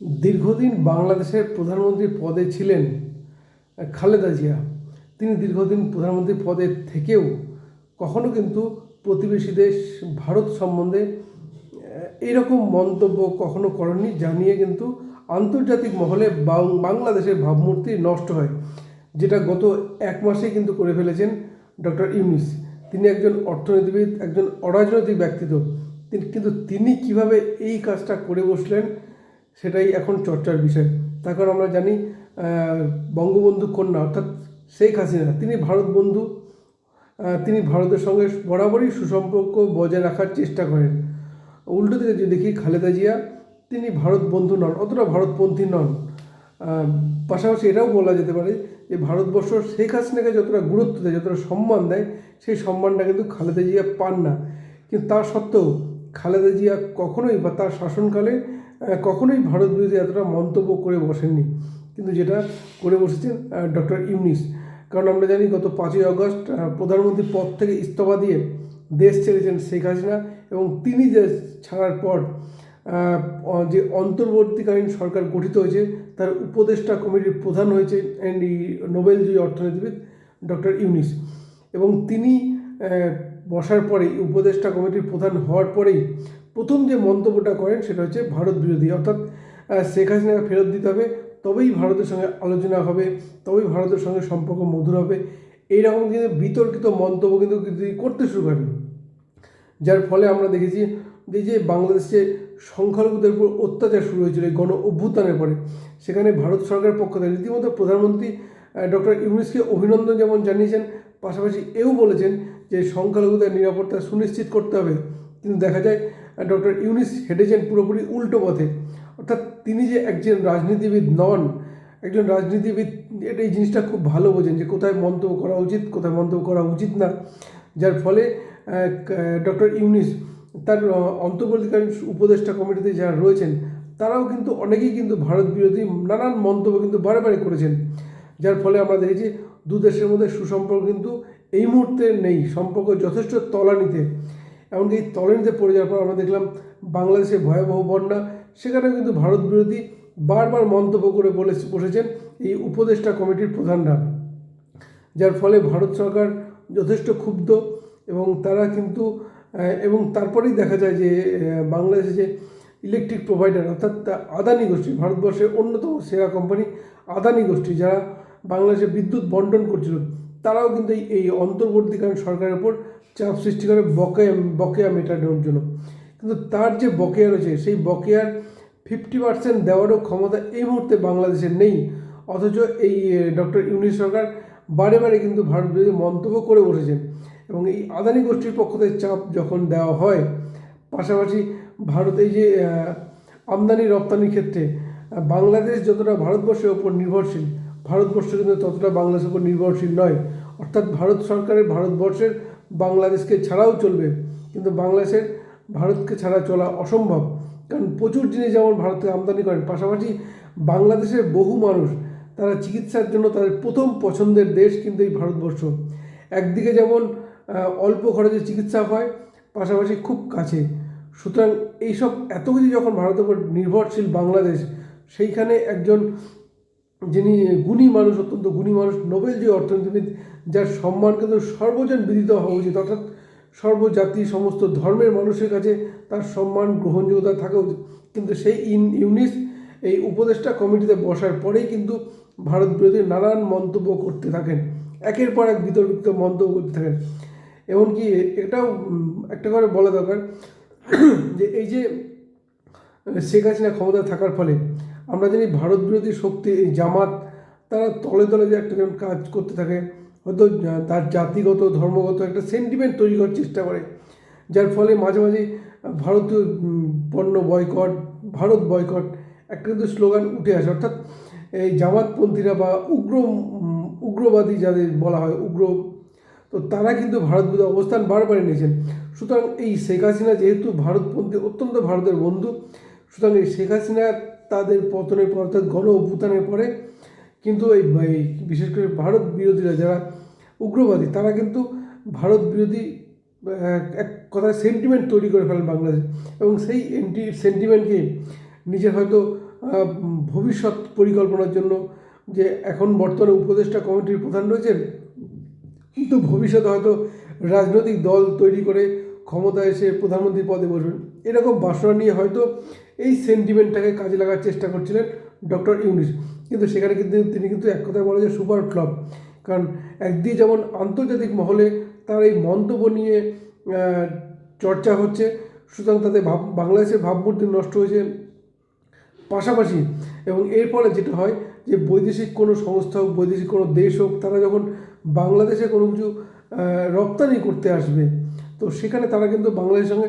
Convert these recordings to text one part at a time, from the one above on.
দীর্ঘদিন বাংলাদেশের প্রধানমন্ত্রী পদে ছিলেন খালেদা জিয়া। তিনি দীর্ঘদিন প্রধানমন্ত্রী পদে থেকেও কখনো কিন্তু প্রতিবেশী দেশ ভারত সম্বন্ধে এরকম মন্তব্য কখনো করেননি জানিয়ে কিন্তু আন্তর্জাতিক মহলে বাংলাদেশের ভাবমূর্তি নষ্ট হয়, যেটা গত এক মাসেই কিন্তু করে ফেলেছেন ডক্টর ইউনিস। তিনি একজন অর্থনীতিবিদ, একজন অরাজনৈতিক ব্যক্তিত্ব। কিন্তু তিনি কীভাবে এই কাজটা করে বসলেন সেটাই এখন চর্চার বিষয়। তার কারণ আমরা জানি বঙ্গবন্ধু কন্যা, অর্থাৎ শেখ হাসিনা, তিনি ভারত বন্ধু তিনি ভারতের সঙ্গে বরাবরই সুসম্পর্ক বজায় রাখার চেষ্টা করেন। উল্টো দিকে যদি দেখি, খালেদা জিয়া, তিনি ভারত বন্ধু নন, অতটা ভারতপন্থী নন। পাশাপাশি এটাও বলা যেতে পারে যে, ভারতবর্ষ শেখ হাসিনাকে যতটা গুরুত্ব দেয়, যতটা সম্মান দেয়, সেই সম্মানটা কিন্তু খালেদা জিয়া পান না। কিন্তু তা সত্ত্বেও খালেদা জিয়া কখনোই বা তার শাসনকালে কখনোই ভারত বিরোধী এতটা মন্তব্য করে বসেননি। কিন্তু যেটা করে বসেছেন ডক্টর ইউনিস। কারণ আমরা জানি গত পাঁচই আগস্ট প্রধানমন্ত্রী পদ থেকে ইস্তফা দিয়ে দেশ ছেড়েছেন শেখ হাসিনা এবং তিনি দেশ ছাড়ার পর যে অন্তর্বর্তীকালীন সরকার গঠিত হয়েছে, তার উপদেষ্টা কমিটির প্রধান হয়েছে অ্যান্ড নোবেলজয়ী অর্থনীতিবিদ ডক্টর ইউনিস। এবং তিনি বসার পরেই, উপদেষ্টা কমিটির প্রধান হওয়ার পরেই প্রথম যে মন্তব্যটা করেন সেটা হচ্ছে ভারত বিরোধী। অর্থাৎ শেখ হাসিনাকে ফেরত দিতে হবে, তবেই ভারতের সঙ্গে আলোচনা হবে, তবেই ভারতের সঙ্গে সম্পর্ক মধুর হবে। এইরকম কিন্তু বিতর্কিত মন্তব্য কিন্তু করতে শুরু করেন। যার ফলে আমরা দেখেছি যে যে বাংলাদেশে সংখ্যালঘুদের উপর অত্যাচার শুরু হয়েছিল এই গণ অভ্যুত্থানের পরে। সেখানে ভারত সরকারের পক্ষ থেকে রীতিমতো প্রধানমন্ত্রী ডক্টর ইউনুসকে অভিনন্দন যেমন জানিয়েছেন, পাশাপাশি এও বলেছেন যে, সংখ্যালঘুদের নিরাপত্তা সুনিশ্চিত করতে হবে। কিন্তু দেখা যায় ডক্টর ইউনিস হেঁটেছেন পুরোপুরি উল্টো পথে। অর্থাৎ তিনি যে একজন রাজনীতিবিদ নন, একজন রাজনীতিবিদ, এটা এই জিনিসটা খুব ভালো বোঝেন যে কোথায় মন্তব্য করা উচিত, কোথায় মন্তব্য করা উচিত না। যার ফলে ডক্টর ইউনিস তার অন্তর্বর্তীকালীন উপদেষ্টা কমিটিতে যারা রয়েছেন, তারাও কিন্তু অনেকেই কিন্তু ভারত বিরোধী নানান মন্তব্য কিন্তু বারে বারে করেছেন। যার ফলে আমরা দেখেছি দু দেশের মধ্যে সুসম্পর্ক কিন্তু এই মুহূর্তে নেই, সম্পর্ক যথেষ্ট তলানিতে। এমনকি এই তলানিতে পড়ে যাওয়ার পর আমরা দেখলাম বাংলাদেশে ভয়াবহ বন্যা সেখানে কিন্তু ভারত বিরোধী বারবার মন্তব্য করে বলে বসেছেন এই উপদেষ্টা কমিটির প্রধানরা যার ফলে ভারত সরকার যথেষ্ট ক্ষুব্ধ এবং তারা কিন্তু এবং তারপরেই দেখা যায় যে বাংলাদেশে যে ইলেকট্রিক প্রোভাইডার অর্থাৎ আদানি গোষ্ঠী, ভারতবর্ষের অন্যতম সেরা কোম্পানি আদানি গোষ্ঠী, যারা বাংলাদেশে বিদ্যুৎ বন্টন করছিল, তারাও কিন্তু এই- অন্তর্বর্তীকালীন সরকারের উপর চাপ সৃষ্টি করে বকেয়া বকেয়া মেটানোর জন্য। কিন্তু তার যে বকেয়া রয়েছে, সেই বকেয়ার ফিফটি পার্সেন্ট দেওয়ারও ক্ষমতা এই মুহূর্তে বাংলাদেশের নেই। অথচ এই ডক্টর ইউনিস সরকার বারে বারে কিন্তু ভারত বিরোধী মন্তব্য করে বসেছেন এবং এই আদানি গোষ্ঠীর পক্ষ থেকে চাপ যখন দেওয়া হয়, পাশাপাশি ভারত এই যে আমদানি রপ্তানির ক্ষেত্রে, বাংলাদেশ যতটা ভারতবর্ষের ওপর নির্ভরশীল, ভারতবর্ষ কিন্তু ততটা বাংলাদেশের উপর নির্ভরশীল নয়। অর্থাৎ ভারত সরকারের ভারতবর্ষের বাংলাদেশকে ছাড়াও চলবে। কিন্তু বাংলাদেশের ভারতকে ছাড়া চলা অসম্ভব। কারণ প্রচুর জিনিস যেমন ভারত থেকে আমদানি করেন, পাশাপাশি বাংলাদেশের বহু মানুষ তারা চিকিৎসার জন্য তাদের প্রথম পছন্দের দেশ কিন্তু এই ভারতবর্ষ। একদিকে যেমন অল্প খরচে চিকিৎসা হয়, পাশাপাশি খুব কাছে। সুতরাং এইসব এত কিছু যখন ভারতের উপর নির্ভরশীল বাংলাদেশ, সেইখানে একজন যিনি গুণী মানুষ, অত্যন্ত গুণী মানুষ, নোবেল যে অর্থনীতিবিদ, যার সম্মান কিন্তু সর্বজন বিদিত হওয়া উচিত। অর্থাৎ সর্বজাতি, সমস্ত ধর্মের মানুষের কাছে তার সম্মান, গ্রহণযোগ্যতা থাকা উচিত। কিন্তু সেই ইন ইউনিস, এই উপদেষ্টা কমিটিতে বসার পরেই কিন্তু ভারত বিরোধী নানান মন্তব্য করতে থাকেন। একের পর এক বিতর্কিত মন্তব্য করতে থাকেন। এমনকি এটাও একটা করে বলা দরকার যে এই যে শেখ হাসিনা ক্ষমতা থাকার ফলে আমরা জানি ভারত বিরোধী শক্তি, এই জামাত, তারা তলে তলে যে একটা যেমন কাজ করতে থাকে, হয়তো তার জাতিগত, ধর্মগত একটা সেন্টিমেন্ট তৈরি করার চেষ্টা করে। যার ফলে মাঝে মাঝে ভারতীয় পণ্য বয়কট ভারত বয়কট একটা কিন্তু স্লোগান উঠে আসে। অর্থাৎ এই জামাতপন্থীরা বা উগ্র উগ্রবাদী যাদের বলা হয় উগ্র, তো তারা কিন্তু ভারত বিরোধী অবস্থান বারবার নিয়েছেন সুতরাং এই শেখ হাসিনা যেহেতু ভারতপন্থী, অত্যন্ত ভারতের বন্ধু, সুতরাং এই শেখ হাসিনা তাদের পতনের পর, অর্থাৎ গণ অভ্যুত্থানের পরে কিন্তু এই বিশেষ করে ভারত বিরোধীরা যারা উগ্রবাদী, তারা কিন্তু ভারত বিরোধী এক কথায় সেন্টিমেন্ট তৈরি করে ফেলেন বাংলাদেশ। এবং সেই এন্টি সেন্টিমেন্টকে নিজের হয়তো ভবিষ্যৎ পরিকল্পনার জন্য যে এখন বর্তমানে উপদেষ্টা কমিটির প্রধান রয়েছেন, কিন্তু ভবিষ্যতে হয়তো রাজনৈতিক দল তৈরি করে ক্ষমতায় এসে প্রধানমন্ত্রী পদে বসবেন। এরকম বাসনা নিয়ে হয়তো এই সেন্টিমেন্টটাকে কাজে লাগার চেষ্টা করছিলেন ডক্টর ইউনিস। কিন্তু সেখানে কিন্তু তিনি কিন্তু এক কথায় বলা যে সুপার ফ্লপ কারণ একদিকে যেমন আন্তর্জাতিক মহলে তার এই মন্তব্য নিয়ে চর্চা হচ্ছে, সুতরাং তাদের ভাব, বাংলাদেশের ভাবমূর্তি নষ্ট হয়েছে পাশাপাশি। এবং এর ফলে যেটা হয় যে বৈদেশিক কোনো সংস্থা হোক, বৈদেশিক কোনো দেশ হোক, তারা যখন বাংলাদেশে কোনো কিছু রপ্তানি করতে আসবে তো সেখানে তারা কিন্তু বাংলাদেশের সঙ্গে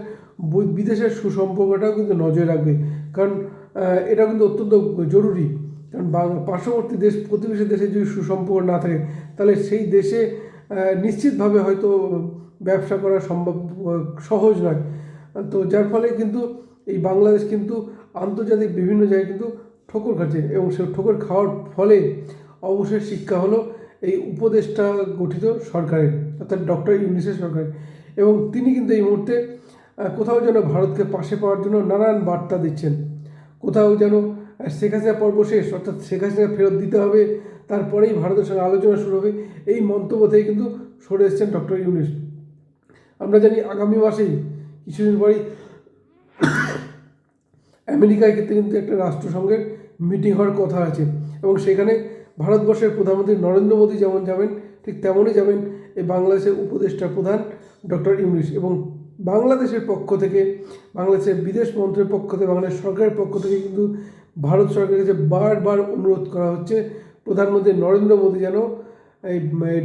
বিদেশের সুসম্পর্কটাও কিন্তু নজরে রাখবে। কারণ এটা কিন্তু অত্যন্ত জরুরি। কারণ পার্শ্ববর্তী দেশ, প্রতিবেশী দেশে যদি সুসম্পর্ক না থাকে, তাহলে সেই দেশে নিশ্চিতভাবে হয়তো ব্যবসা করা সম্ভব সহজ নয়। তো যার ফলে কিন্তু এই বাংলাদেশ কিন্তু আন্তর্জাতিক বিভিন্ন জায়গায় কিন্তু ঠোকর খাচ্ছে এবং সে ঠোকর খাওয়ার ফলে অবশ্যই শিক্ষা হলো এই উপদেষ্টা গঠিত সরকারের, অর্থাৎ ডক্টর ইউনিসের সরকারের। এবং তিনি কিন্তু এই মুহূর্তে কোথাও যেন ভারতকে পাশে পাওয়ার জন্য নানান বার্তা দিচ্ছেন। কোথাও যেন শেখ হাসিনা পর্ব শেষ, অর্থাৎ শেখ হাসিনা ফেরত দিতে হবে, তারপরেই ভারতের সঙ্গে আলোচনা শুরু হবে, এই মন্তব্য থেকে কিন্তু সরে এসেছেন ডক্টর ইউনিস। আমরা জানি আগামী মাসেই, কিছুদিন পরেই আমেরিকায় ক্ষেত্রে কিন্তু একটা রাষ্ট্রসংঘের মিটিং হওয়ার কথা আছে এবং সেখানে ভারতবর্ষের প্রধানমন্ত্রী নরেন্দ্র মোদী যেমন যাবেন, ঠিক তেমনই যাবেন এই বাংলাদেশের উপদেষ্টা প্রধান ডক্টর ইউনিস এবং বাংলাদেশের পক্ষ থেকে, বাংলাদেশের বিদেশ মন্ত্রীর পক্ষ থেকে, বাংলাদেশ সরকারের পক্ষ থেকে কিন্তু ভারত সরকারের কাছে বারবার অনুরোধ করা হচ্ছে, প্রধানমন্ত্রী নরেন্দ্র মোদী যেন এই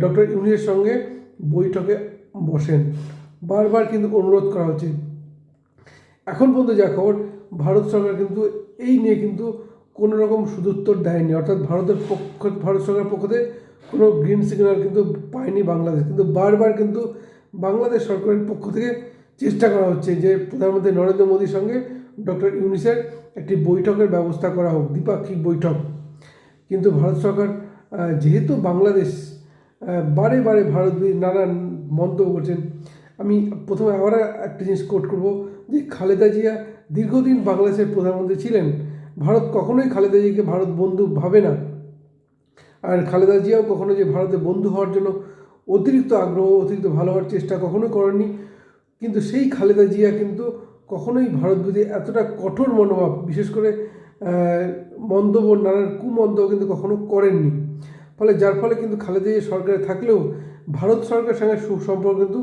ডক্টর ইউনিসের সঙ্গে বৈঠকে বসেন। বারবার কিন্তু অনুরোধ করা হচ্ছে। এখন পর্যন্ত যা খবর, ভারত সরকার কিন্তু এই নিয়ে কিন্তু কোনো রকম সুদুত্তর দেয়নি। অর্থাৎ ভারতের পক্ষ, ভারত সরকারের পক্ষ থেকে কোনো গ্রিন সিগন্যাল কিন্তু পায়নি বাংলাদেশ। কিন্তু বারবার কিন্তু বাংলাদেশ সরকারের পক্ষ থেকে চেষ্টা করা হচ্ছে যে প্রধানমন্ত্রী নরেন্দ্র মোদীর সঙ্গে ডক্টর ইউনিসের একটি বৈঠকের ব্যবস্থা করা হোক, দ্বিপাক্ষিক বৈঠক। কিন্তু ভারত সরকার যেহেতু বাংলাদেশ বারে বারে ভারত নানান মন্তব্য করছেন, আমি প্রথমে আবার একটা জিনিস কোট করব যে খালেদা জিয়া দীর্ঘদিন বাংলাদেশের প্রধানমন্ত্রী ছিলেন। ভারত কখনোই খালেদা জিয়াকে ভারত বন্ধু ভাবে না। আর খালেদা জিয়াও কখনো যে ভারতে বন্ধু হওয়ার জন্য অতিরিক্ত আগ্রহ, অতিরিক্ত ভালো হওয়ার চেষ্টা কখনোই করেননি। কিন্তু সেই খালেদা জিয়া কিন্তু কখনোই ভারত এতটা কঠোর মনোভাব, বিশেষ করে মন্তব্য নানান কুমন্তব্য কিন্তু কখনো করেননি। ফলে যার ফলে কিন্তু খালেদা জিয়া সরকারে থাকলেও ভারত সরকারের সঙ্গে সুসম্পর্ক কিন্তু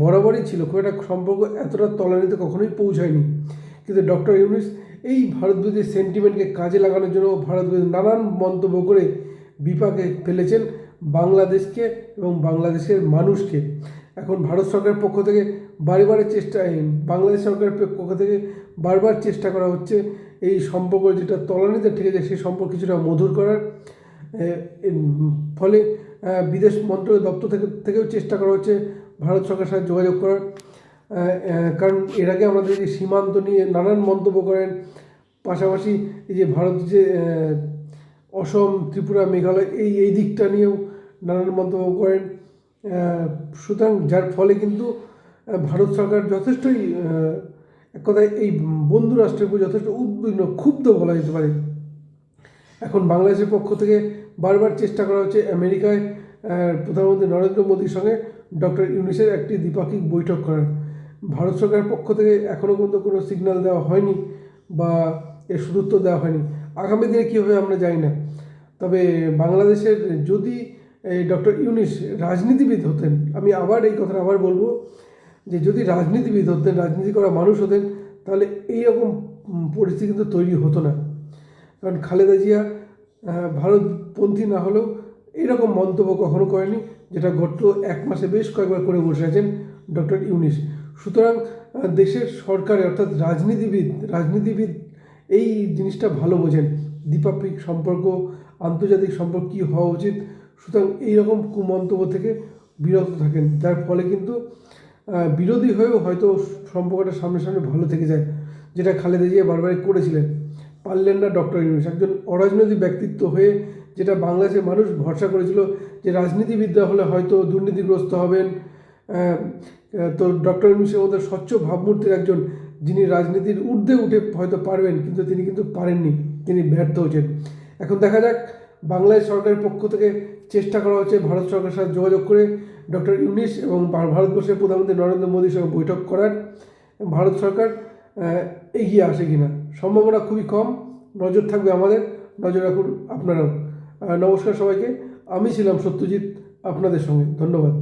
বরাবরই ছিল। খুব একটা সম্পর্ক এতটা তলানিতে কখনোই পৌঁছায়নি। কিন্তু ডক্টর ইউনিস এই ভারত বিরোধী সেন্টিমেন্টকে কাজে লাগানোর জন্য ভারত বিরোধী নানান মন্তব্য করে বিপাকে ফেলেছেন। বাংলাদেশকে এবং বাংলাদেশের মানুষকে। এখন ভারত সরকারের পক্ষ থেকে বারে বারে চেষ্টা বাংলাদেশ সরকারের পক্ষ থেকে বারবার চেষ্টা করা হচ্ছে এই সম্পর্ক যেটা তলানিতে ঠেকে যায় সেই সম্পর্ক কিছুটা মধুর করার। ফলে বিদেশ মন্ত্রক দপ্তর থেকে, থেকেও চেষ্টা করা হচ্ছে ভারত সরকারের সাথে যোগাযোগ করার। কারণ এর আগে আমাদের যে সীমান্ত নিয়ে নানান মন্তব্য করেন। পাশাপাশি এই যে ভারত যে অসম, ত্রিপুরা, মেঘালয় এই এই দিকটা নিয়েও নানান মন্তব্য করেন। সুতরাং যার ফলে কিন্তু ভারত সরকার যথেষ্টই এক কথায় এই বন্ধু রাষ্ট্রের উপর যথেষ্ট উদ্বিগ্ন, ক্ষুব্ধ বলা যেতে পারে। এখন বাংলাদেশের পক্ষ থেকে বারবার চেষ্টা করা হচ্ছে আমেরিকায় প্রধানমন্ত্রী নরেন্দ্র মোদীর সঙ্গে ডক্টর ইউনিসের একটি দ্বিপাক্ষিক বৈঠক করার। ভারত সরকারের পক্ষ থেকে এখনও পর্যন্ত কোনো সিগন্যাল দেওয়া হয়নি বা এর সুদূত্তর দেওয়া হয়নি। আগামী দিনে কী হবে আমরা জানি না। তবে বাংলাদেশের যদি এই ডক্টর ইউনিস রাজনীতিবিদ হতেন। আমি আবার এই কথাটা আবার বলব যে যদি রাজনীতিবিদ হতেন, রাজনীতি করা মানুষ হতেন, তাহলে এইরকম পরিস্থিতি কিন্তু তৈরি হতো না। কারণ খালেদা জিয়া ভারতপন্থী না হলেও এরকম মন্তব্য কখনো করেনি, যেটা গত এক মাসে বেশ কয়েকবার করে বসে আছেন ডক্টর ইউনিস। সুতরাং দেশের সরকারে অর্থাৎ রাজনীতিবিদ রাজনীতিবিদ এই জিনিসটা ভালো বোঝেন। দ্বিপাক্ষিক সম্পর্ক, আন্তর্জাতিক সম্পর্ক কী হওয়া উচিত সুতরাং এইরকম কুমন্তব্য থেকে বিরত থাকেন। যার ফলে কিন্তু বিরোধী হয়েও হয়তো সম্পর্কটা সামনে সামনে ভালো থেকে যায়, যেটা খালেদা জিয়া বারবারই করেছিলেন। পারলেন না ডক্টর ইউনুস। একজন অরাজনৈতিক ব্যক্তিত্ব হয়ে যেটা বাংলাদেশের মানুষ ভরসা করেছিল যে রাজনীতিবিদরা হলে হয়তো দুর্নীতিগ্রস্ত হবেন তো ডক্টর ইউনুসের মধ্যে স্বচ্ছ ভাবমূর্তির একজন যিনি রাজনীতির ঊর্ধ্বে উঠে হয়তো পারবেন, কিন্তু তিনি কিন্তু পারেননি। তিনি ব্যর্থ হয়েছেন। এখন দেখা যাক বাংলাদেশ সরকারের পক্ষ থেকে চেষ্টা করা হচ্ছে ভারত সরকারের সাথে যোগাযোগ করে ডক্টর ইউনিস এবং ভারতবর্ষের প্রধানমন্ত্রী নরেন্দ্র মোদীর সঙ্গে বৈঠক করার। ভারত সরকার এগিয়ে আসে কিনা? সম্ভাবনা খুবই কম। নজর থাকবে আমাদের। নজর রাখুন আপনারাও। নমস্কার সবাইকে। আমি ছিলাম সত্যজিৎ আপনাদের সঙ্গে। ধন্যবাদ।